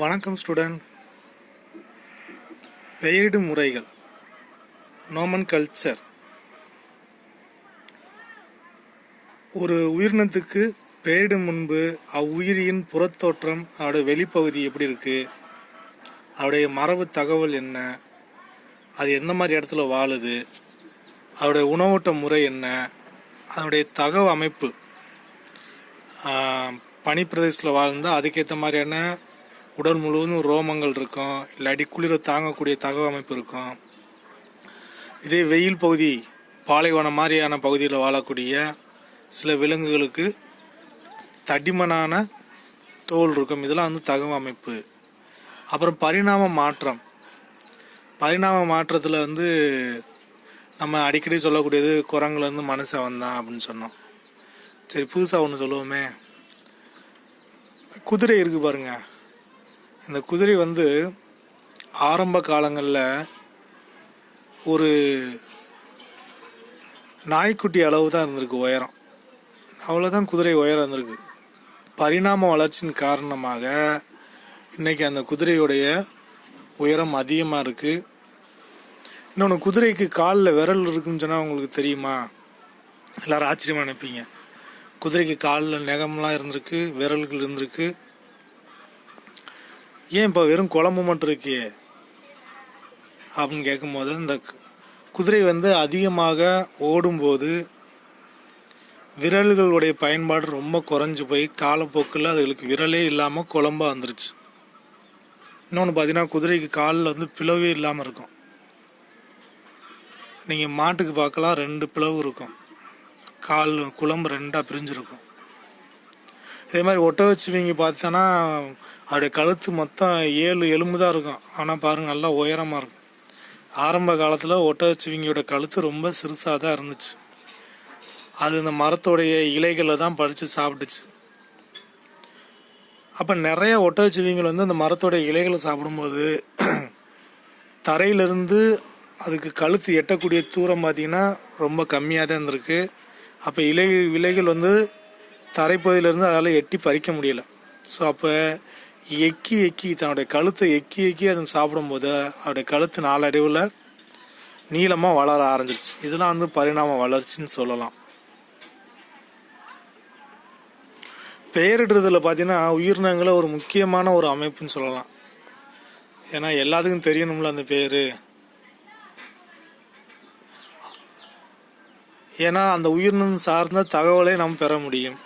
வணக்கம் ஸ்டூடெண்ட் பெயரிடும் முறைகள். Noman culture ஒரு உயிரினத்துக்கு பெயரிடும் முன்பு அவ்வுயிரியின் புறத்தோற்றம் அதோட வெளிப்பகுதி எப்படி இருக்குது அதோடைய மரபு தகவல் என்ன? அது எந்த மாதிரி இடத்துல வாழுது? அதோடைய உணவூட்ட முறை என்ன? அதனுடைய தகவ அமைப்பு. பனிப்பிரதேசத்தில் வாழ்ந்தால் அதுக்கேற்ற மாதிரியான உடல் முழுவதும் ரோமங்கள் இருக்கும். இல்லாட்டி குளிர தாங்கக்கூடிய தகவ அமைப்பு இருக்கும். இதே வெயில் பகுதி பாலைவனம் மாதிரியான பகுதியில் வாழக்கூடிய சில விலங்குகளுக்கு தடிமனான தோல் இருக்கும். இதெல்லாம் வந்து தகவ அமைப்பு. அப்புறம் பரிணாம மாற்றம். பரிணாம மாற்றத்தில் வந்து நம்ம அடிக்கடி சொல்லக்கூடியது குரங்குலேருந்து மனுஷன் வந்தான் அப்படின்னு சொன்னோம். சரி புதுசாக ஒன்று சொல்லுவோமே. குதிரை இருக்குது பாருங்கள் இந்த குதிரை வந்து ஆரம்ப காலங்களில் ஒரு நாய்க்குட்டி அளவு தான் இருந்திருக்கு உயரம். அவ்வளோதான் குதிரை உயரம் இருந்திருக்கு. பரிணாம வளர்ச்சியின் காரணமாக இன்றைக்கி அந்த குதிரையுடைய உயரம் அதிகமாக இருக்குது இன்னொன்று குதிரைக்கு காலில் விரல் இருக்குன்னு சொன்னால் உங்களுக்கு தெரியுமா? எல்லோரும் ஆச்சரியமாக நினைப்பீங்க. குதிரைக்கு காலில் நெகம்லாம் இருந்திருக்கு விரல்கள் இருந்திருக்கு. ஏன் இப்போ வெறும் குழம்பு மட்டும் இருக்கே அப்படின்னு கேட்கும்போது இந்த குதிரை வந்து அதிகமாக ஓடும்போது விரல்களுடைய பயன்பாடு ரொம்ப குறைஞ்சி போய் காலப்போக்கில் அதுகளுக்கு விரலே இல்லாமல் குழம்பா வந்துருச்சு. இன்னொன்று பார்த்தீங்கன்னா குதிரைக்கு காலில் வந்து பிளவே இல்லாமல் இருக்கும். நீங்கள் மாட்டுக்கு பார்க்கலாம் ரெண்டு பிளவு இருக்கும். கால் குழம்பு ரெண்டாக பிரிஞ்சிருக்கும். இதே மாதிரி ஒட்டகச்சிவிங்க பார்த்தோன்னா அதோடைய கழுத்து மொத்தம் ஏழு எலும்பு தான் இருக்கும். ஆனால் பாருங்கள் நல்லா உயரமாக இருக்கும். ஆரம்ப காலத்தில் ஒட்ட ஒட்டகச்சிவிங்கியோட கழுத்து ரொம்ப சிறுசாக தான் இருந்துச்சு. அது இந்த மரத்தோடைய இலைகளை தான் பறித்து சாப்பிட்டுச்சு. அப்போ நிறைய ஒட்டகச்சிவிங்கள் வந்து அந்த மரத்தோடைய இலைகளை சாப்பிடும்போது தரையிலிருந்து அதுக்கு கழுத்து எட்டக்கூடிய தூரம் பார்த்தீங்கன்னா ரொம்ப கம்மியாக தான் இருந்திருக்கு. அப்போ இலை இலைகள் வந்து தரைப்பகுதியிலேருந்து அதால் எட்டி பறிக்க முடியல. ஸோ அப்போ எக்கி எக்கி தன்னுடைய கழுத்தை எக்கி எக்கி அது சாப்பிடும்போது அவருடைய கழுத்து நாளடைவில் நீளமாக வளர ஆரம்பிச்சிருச்சு. இதெல்லாம் வந்து பரிணாம வளர்ச்சின்னு சொல்லலாம். பெயரிடுறதுல பார்த்தீங்கன்னா உயிரினங்களை ஒரு முக்கியமான ஒரு அமைப்புன்னு சொல்லலாம். ஏன்னா எல்லாத்துக்கும் தெரியணும்ல அந்த பேர். ஏன்னா அந்த உயிரினம் சார்ந்த தகவலை நாம் பெற முடியும்.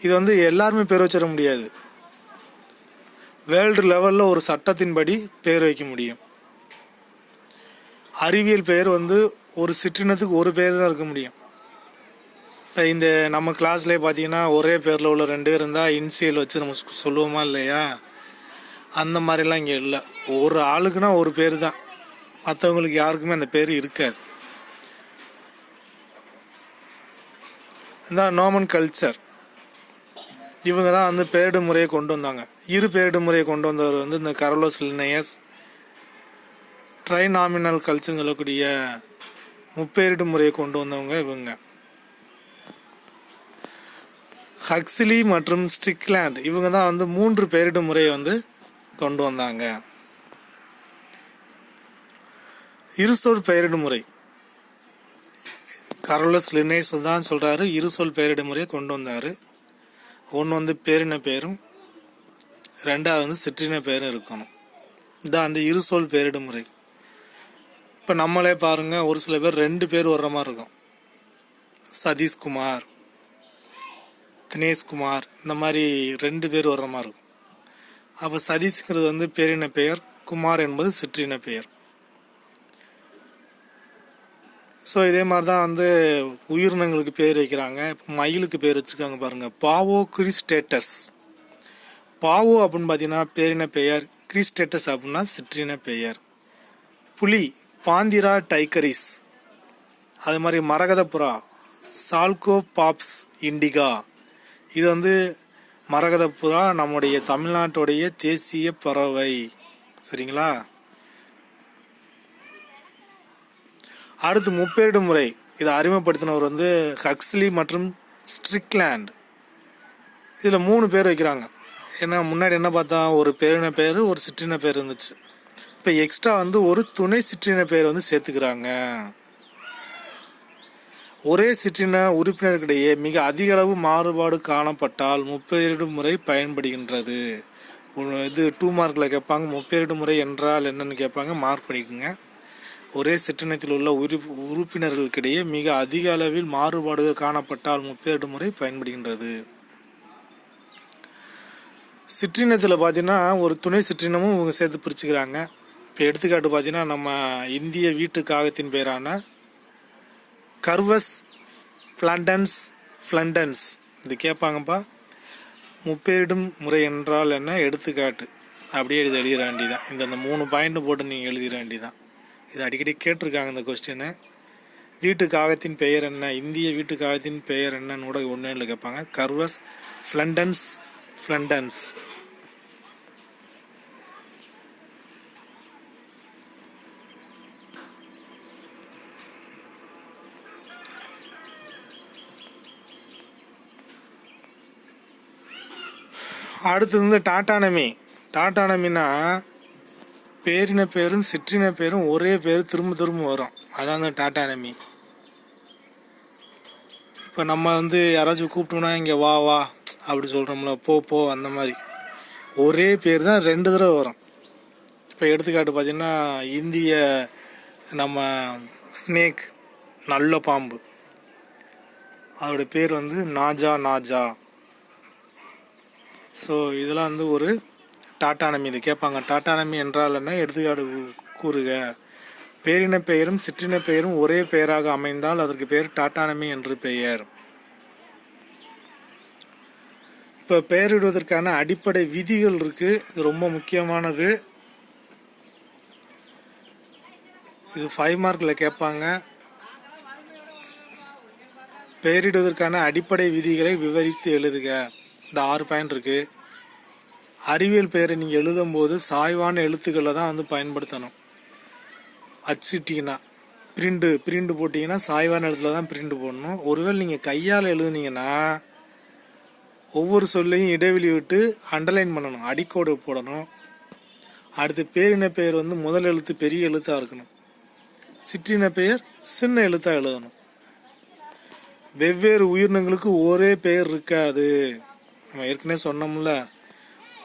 இது வந்து எல்லாருமே பேர் வச்சிட முடியாது. வேர்ல்டு லெவலில் ஒரு சட்டத்தின்படி பேர் வைக்க முடியும். அறிவியல் பெயர் வந்து ஒரு சிற்றினத்துக்கு ஒரு பேர் தான் இருக்க முடியும். இப்போ இந்த நம்ம கிளாஸ்லேயே பார்த்தீங்கன்னா ஒரே பேரில் உள்ள ரெண்டு பேர் இருந்தால் இன்சியல் வச்சு நம்ம சொல்லுவோமா இல்லையா? அந்த மாதிரிலாம் இங்கே இல்லை. ஒரு ஆளுக்குன்னா ஒரு பேர் தான். மற்றவங்களுக்கு யாருக்குமே அந்த பேர் இருக்காது. இந்த நோமன் கல்ச்சர் இவங்க தான் வந்து பேரிடு முறையை கொண்டு வந்தாங்க. இரு பேரிடு முறையை கொண்டு வந்தவர் வந்து இந்த கரலோஸ் லினேயஸ். ட்ரைநாமினல் கல்ச்சர்னு சொல்லக்கூடிய முப்பேரிடு முறையை கொண்டு வந்தவங்க இவங்க. ஹக்ஸ்லி மற்றும் ஸ்ட்ரிக்லாண்ட் இவங்க தான் வந்து மூன்று பேரிடு முறையை வந்து கொண்டு வந்தாங்க. இருசொல் பெயரிடு முறை கரோலஸ் லினேஸ் தான் சொல்றாரு இருசொல் பெயரிடு முறையை கொண்டு வந்தார். ஒன்று வந்து பேரின பெயரும் ரெண்டாவது வந்து சிற்றின பெயரும் இருக்கணும். இதான் அந்த இருசொல் பேரிடும் முறை இப்போ நம்மளே பாருங்கள் ஒரு சில பேர் ரெண்டு பேர் வர்ற மாதிரி இருக்கும். சதீஷ்குமார் தினேஷ்குமார் இந்த மாதிரி ரெண்டு பேர் வர்ற மாதிரி இருக்கும். அப்போ சதீஷ்ங்கிறது வந்து பேரின பெயர் குமார் என்பது சிற்றின பெயர். ஸோ இதே மாதிரி தான் வந்து உயிரினங்களுக்கு பேர் வைக்கிறாங்க. இப்போ மயிலுக்கு பேர் வச்சுருக்காங்க பாருங்கள் பாவோ கிறிஸ்டேட்டஸ் பாவோ அப்படின்னு பார்த்தீங்கன்னா பேரின பெயர் கிறிஸ்டேட்டஸ் அப்படின்னா சிற்றின பெயர். புலி பாந்திரா டைகரிஸ். அது மாதிரி மரகதப்புறா சால்கோ பாப்ஸ் இண்டிகா. இது வந்து மரகதப்புறா நம்முடைய தமிழ்நாட்டுடைய தேசிய பறவை. சரிங்களா? அடுத்து முப்பேரிடும் முறை. இதை அறிமுகப்படுத்தினவர் வந்து ஹக்ஸ்லி மற்றும் ஸ்ட்ரிக்லேண்ட் இதில் மூணு பேர் வைக்கிறாங்க. ஏன்னா முன்னாடி என்ன பார்த்தா ஒரு பேரின பேர் ஒரு சிற்றின பேர் இருந்துச்சு. இப்போ எக்ஸ்ட்ரா வந்து ஒரு துணை சிற்றின பேர் வந்து சேர்த்துக்கிறாங்க. ஒரே சிற்றின உறுப்பினர்களிடையே மிக அதிக அளவு மாறுபாடு காணப்பட்டால் முப்பேரிடு முறை பயன்படுகின்றது. ஒரு இது டூ மார்க்கில் கேட்பாங்க. முப்பேரிடு முறை என்றால் என்னன்னு கேட்பாங்க. மார்க் பண்ணிக்கோங்க. ஒரே சிற்றினத்தில் உள்ள உறு உறுப்பினர்களுக்கிடையே மிக அதிக அளவில் மாறுபாடுகள் காணப்பட்டால் முப்பேடு முறை பயன்படுகின்றது. சிற்றினத்தில் பார்த்தீங்கன்னா ஒரு துணை சிற்றினமும் இவங்க சேர்த்து பிரிச்சுக்கிறாங்க. இப்போ எடுத்துக்காட்டு பார்த்தீங்கன்னா நம்ம இந்திய வீட்டு காகத்தின் பேரான கர்வஸ் ஃப்ளண்டன்ஸ் ஃப்ளண்டன்ஸ் இது கேட்பாங்கப்பா. முப்பேடும் முறை என்றால் என்ன? எடுத்துக்காட்டு. அப்படியே எழுதி எழுதிட வேண்டிதான் இந்த இந்த மூணு பாயிண்ட் போட்டு நீங்கள் எழுதிட வேண்டிதான் இது அடிக்கடி கேட்டிருக்காங்க இந்த கொஸ்டினை வீட்டு காகத்தின் பெயர் என்ன? இந்திய வீட்டு காகத்தின் பெயர் என்னன்னு கூட ஒன்றுல கேட்பாங்க. கர்வஸ் ஃப்ளண்டன்ஸ் ஃப்ளண்டன்ஸ். அடுத்தது வந்து டாட்டானமி டாட்டானமின்னா பேரின பேரும் சிற்றின பேரும் ஒரே பேர் திரும்ப திரும்ப வரும். அதான் டாட்டா அனமி. இப்போ நம்ம வந்து யாராச்சும் கூப்பிட்டோம்னா இங்கே வா வா அப்படி சொல்கிறோம்ல போ போ அந்த மாதிரி. ஒரே பேர் தான் ரெண்டு தடவை வரும். இப்போ எடுத்துக்காட்டு பார்த்தீங்கன்னா இந்திய நம்ம ஸ்னேக் நல்ல பாம்பு. அதோட பேர் வந்து நாஜா நாஜா. ஸோ இதெல்லாம் வந்து ஒரு டாட்டானமி இது கேட்பாங்க. டாட்டானமி என்றால் என்ன? எடுத்துக்காடு கூறுக. பேரின பெயரும் சிற்றின பெயரும் ஒரே பெயராக அமைந்தால் அதற்கு பெயர் டாட்டானமி என்று பெயர். இப்போ பெயரிடுவதற்கான அடிப்படை விதிகள் இருக்கு. இது ரொம்ப முக்கியமானது. இது ஃபைவ் மார்க்கில் கேட்பாங்க. பெயரிடுவதற்கான அடிப்படை விதிகளை விவரித்து எழுதுக. இந்த ஆறு பாயிண்ட் இருக்குது அறிவியல் பெயரை நீங்கள் எழுதும்போது சாய்வான எழுத்துக்களை தான் வந்து பயன்படுத்தணும். அச்சிட்டிங்கன்னா பிரிண்டு பிரிண்டு போட்டிங்கன்னா சாய்வான எழுத்துல தான் பிரிண்டு போடணும். ஒருவேளை நீங்கள் கையால் எழுதுனீங்கன்னா ஒவ்வொரு சொல்லையும் இடைவெளி விட்டு அண்டர்லைன் பண்ணணும். அடிக்கோடு போடணும். அடுத்து பேரின பெயர் வந்து முதல் எழுத்து பெரிய எழுத்தாக இருக்கணும். சிற்றின பெயர் சின்ன எழுத்தாக எழுதணும். வெவ்வேறு உயிரினங்களுக்கு ஒரே பெயர் இருக்காது. நம்ம ஏற்கனவே சொன்னோம்ல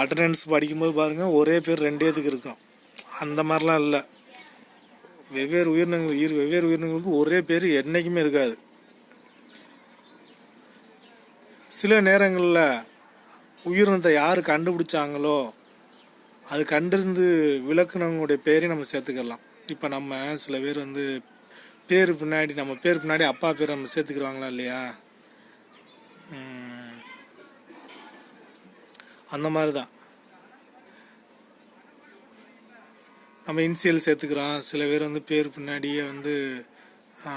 அட்டண்டன்ஸ் படிக்கும்போது பாருங்கள் ஒரே பேர் ரெண்டேத்துக்கு இருக்கும் அந்த மாதிரிலாம் இல்லை. வெவ்வேறு உயிரினங்கள் உயிர் வெவ்வேறு உயிரினங்களுக்கு ஒரே பேர் என்றைக்குமே இருக்காது. சில நேரங்களில் உயிரினத்தை யார் கண்டுபிடிச்சாங்களோ அது கண்டிருந்து விளக்குனவங்களுடைய பேரையும் நம்ம சேர்த்துக்கலாம். இப்போ நம்ம சில பேர் வந்து பேர் பின்னாடி நம்ம பேர் பின்னாடி அப்பா பேர் நம்ம சேர்த்துக்கிறாங்களா இல்லையா? அந்த மாதிரி தான் நம்ம இன்சியல் சேர்த்துக்கிறோம். சில பேர் வந்து பேர் பின்னாடியே வந்து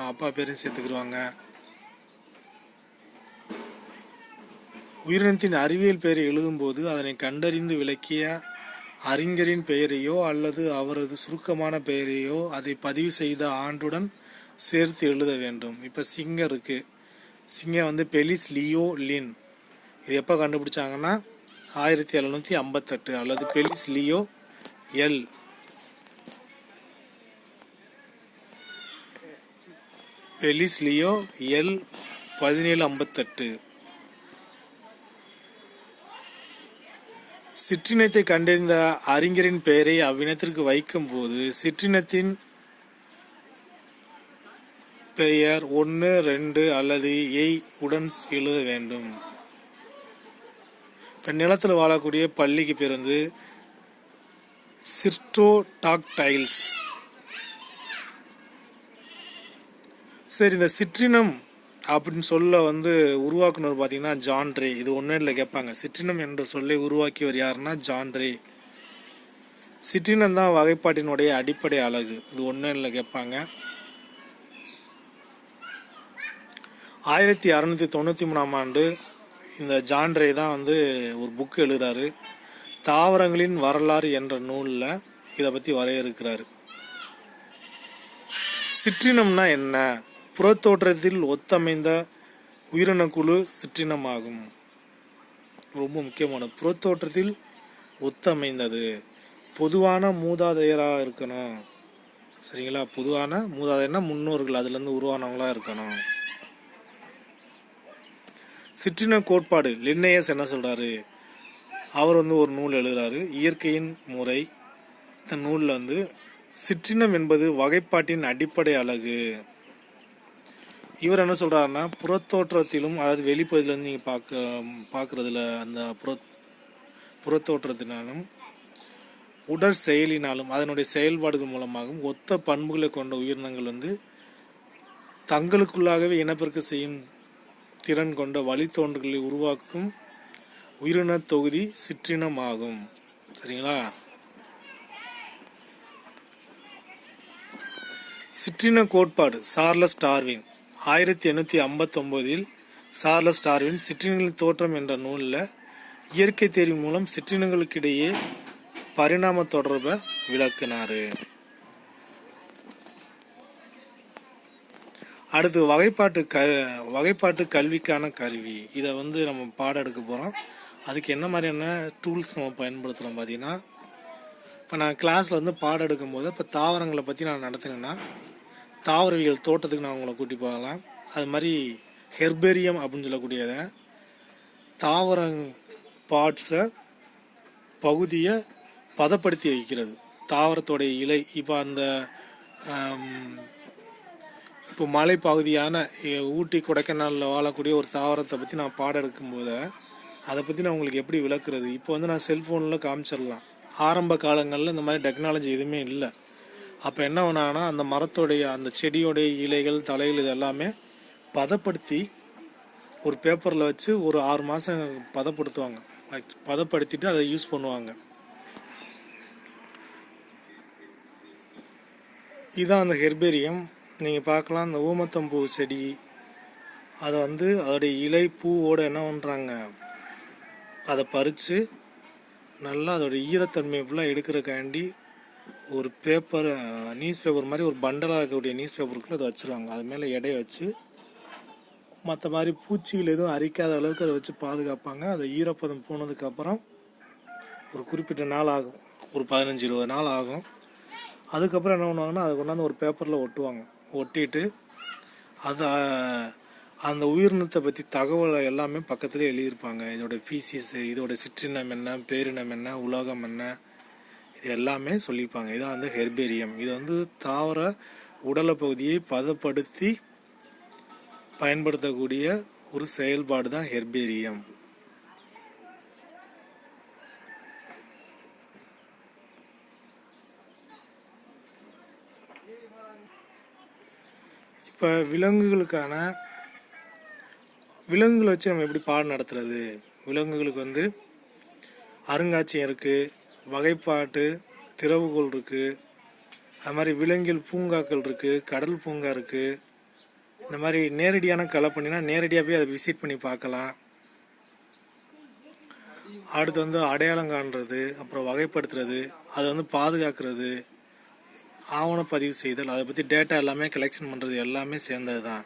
அப்பா பேரையும் சேர்த்துக்கிடுவாங்க உயிரினத்தின் அறிவியல் பெயரை எழுதும்போது அதனை கண்டறிந்து விளக்கிய அறிஞரின் பெயரையோ அல்லது அவரது சுருக்கமான பெயரையோ அதை பதிவு செய்த ஆண்டுடன் சேர்த்து எழுத வேண்டும். இப்போ சிங்கருக்கு இருக்கு. சிங்கம் வந்து பெலிஸ் லியோ லின். இது எப்போ கண்டுபிடிச்சாங்கன்னா ஆயிரத்தி எழுநூற்றி ஐம்பத்தெட்டு அல்லது Felis leo L. Felis leo L பதினேழு ஐம்பத்தெட்டு. சிற்றினத்தை கண்டறிந்த அறிஞரின் பெயரை அவ்வினத்திற்கு வைக்கும்போது சிற்றினத்தின் பெயர் ஒன்று ரெண்டு அல்லது எய் உடன் எழுத வேண்டும். இப்போ நிலத்தில் வாழக்கூடிய பள்ளிக்கு பேர் வந்து சிர்டோடாக்டைல்ஸ். சரி இந்த சிற்றினம் அப்படின்னு சொல்ல வந்து உருவாக்குனர் பார்த்தீங்கன்னா ஜான்ரே இது ஒன்றும் இல்லை கேட்பாங்க சிற்றினம் என்ற சொல்லை உருவாக்கியவர் யாருன்னா ஜான்ரே சிற்றினம் தான் வகைப்பாட்டினுடைய அடிப்படை அழகு. இது ஒன்றும் இல்லை கேட்பாங்க ஆயிரத்தி அறநூற்றி தொண்ணூற்றி மூணாம் ஆண்டு இந்த ஜான்ரே தான் வந்து ஒரு புக் எழுதுறாரு. தாவரங்களின் வரலாறு என்ற நூலில் இதை பற்றி வரையறுக்கிறாரு. சிற்றினம்னா என்ன? புறத்தோற்றத்தில் ஒத்தமைந்த உயிரினக்குழு சிற்றினமாகும். ரொம்ப முக்கியமான புறத்தோற்றத்தில் ஒத்தமைந்தது. பொதுவான மூதாதையராக இருக்கணும். சரிங்களா? பொதுவான மூதாதையர்னா முன்னோர்கள் அதுலேருந்து உருவானவங்களாக இருக்கணும். சிற்றின கோட்பாடு. லின்னையஸ் என்ன சொல்கிறாரு அவர் வந்து ஒரு நூல் எழுதுறாரு. இயற்கையின் முறை. இந்த நூலில் வந்து சிற்றினம் என்பது வகைப்பாட்டின் அடிப்படை அழகு. இவர் என்ன சொல்கிறாருன்னா புறத்தோற்றத்திலும் அதாவது வெளிப்பகுதியிலேருந்து நீங்கள் பார்க்க பார்க்குறதுல அந்த புற புறத்தோற்றத்தினாலும் உடற் செயலினாலும் அதனுடைய செயல்பாடுகள் மூலமாகவும் ஒத்த பண்புகளை கொண்ட உயிரினங்கள் வந்து தங்களுக்குள்ளாகவே இனப்பெருக்க செய்யும் திறன் கொண்ட வழித்தோன்றல்களை உருவாக்கும் உயிரின தொகுதி சிற்றினமாகும். சரிங்களா? சிற்றின கோட்பாடு சார்லஸ் டார்வின். ஆயிரத்தி எண்ணூற்றி ஐம்பத்தொம்போதில் சார்லஸ் டார்வின் சிற்றினங்களின் தோற்றம் என்ற நூலில் இயற்கை தேர்வு மூலம் சிற்றினங்களுக்கிடையே பரிணாம தொடர்பை விளக்கினார். அடுத்து வகைப்பாட்டு க வகைப்பாட்டு கல்விக்கான கருவி. இதை வந்து நம்ம பாடம் எடுக்க போகிறோம் அதுக்கு என்ன மாதிரியான டூல்ஸ் நம்ம பயன்படுத்துகிறோம் பார்த்தீங்கன்னா இப்போ நான் கிளாஸில் வந்து பாடம் எடுக்கும்போது இப்போ தாவரங்களை பற்றி நான் நடத்தினேன்னா தாவரவியல் தோட்டத்துக்கு நான் உங்களை கூட்டி போகலாம். அது மாதிரி ஹெர்பேரியம் அப்படின்னு சொல்லக்கூடியதை தாவரம் பார்ட்ஸை பகுதியை பதப்படுத்தி வைக்கிறது. தாவரத்தோடைய இலை இப்போ அந்த இப்போ மலைப்பகுதியான ஊட்டி கொடைக்கானலில் வாழக்கூடிய ஒரு தாவரத்தை பற்றி நான் பாடம் எடுக்கும்போது அதை பற்றி நான் உங்களுக்கு எப்படி விளக்குறது? இப்போ வந்து நான் செல்ஃபோனில் காமிச்சிடலாம். ஆரம்ப காலங்களில் இந்த மாதிரி டெக்னாலஜி எதுவுமே இல்லை. அப்போ என்ன பண்ணாங்கன்னா அந்த மரத்தோடைய அந்த செடியோடைய இலைகள் தலைகள் இது எல்லாமே பதப்படுத்தி ஒரு பேப்பரில் வச்சு ஒரு ஆறு மாதம் பதப்படுத்துவாங்க. பதப்படுத்திட்டு அதை யூஸ் பண்ணுவாங்க. இதான் அந்த ஹெர்பேரியம். நீங்கள் பார்க்கலாம் அந்த ஊமத்தம்பூ செடி. அதை வந்து அதோடைய இலை பூவோடு என்ன பண்ணுறாங்க அதை பறித்து நல்லா அதோடய ஈரத்தன்மையை ஃபுல்லாக எடுக்கிறக்காண்டி ஒரு பேப்பர் நியூஸ் பேப்பர் மாதிரி ஒரு பண்டலாக இருக்கக்கூடிய நியூஸ் பேப்பருக்குள்ளே அதை வச்சுருவாங்க. அது மேலே எடையை வச்சு மற்ற மாதிரி பூச்சிகள் எதுவும் அரிக்காத அளவுக்கு அதை வச்சு பாதுகாப்பாங்க. அதை ஈரப்பதம் போனதுக்கப்புறம் ஒரு குறிப்பிட்ட நாள் ஆகும். ஒரு பதினஞ்சு இருபது நாள் ஆகும். அதுக்கப்புறம் என்ன பண்ணுவாங்கன்னா அதை கொண்டாந்து ஒரு பேப்பரில் ஒட்டுவாங்க. ஒட்டிட்டு அது அந்த உயிரினத்தை பற்றி தகவலை எல்லாமே பக்கத்தில் எழுதியிருப்பாங்க. இதோட பீசிஸ் இதோட சிற்றினம் என்ன பேரினம் என்ன உலோகம் என்ன இது எல்லாமே சொல்லியிருப்பாங்க. இதான் வந்து ஹெர்பேரியம் இது வந்து தாவர உடலை பகுதியை பதப்படுத்தி பயன்படுத்தக்கூடிய ஒரு செயல்பாடு தான் ஹெர்பேரியம் இப்போ விலங்குகளுக்கான விலங்குகளை வச்சு நம்ம எப்படி பாடம் நடத்துறது? விலங்குகளுக்கு வந்து அருங்காட்சியம் இருக்குது வகைப்பாட்டு திறவுகோல் இருக்குது அது மாதிரி விலங்கியல் பூங்காக்கள் இருக்குது கடல் பூங்கா இருக்குது இந்த மாதிரி நேரடியான கலை பண்ணினா நேரடியாக போய் அதை விசிட் பண்ணி பார்க்கலாம். அடுத்து வந்து அடையாளம் காண்றது அப்புறம் வகைப்படுத்துறது அதை வந்து பாதுகாக்கிறது. ஆவணம் பதிவு செய்தல் அதை பற்றி டேட்டா எல்லாமே கலெக்ஷன் பண்ணுறது எல்லாமே சேர்ந்தது தான்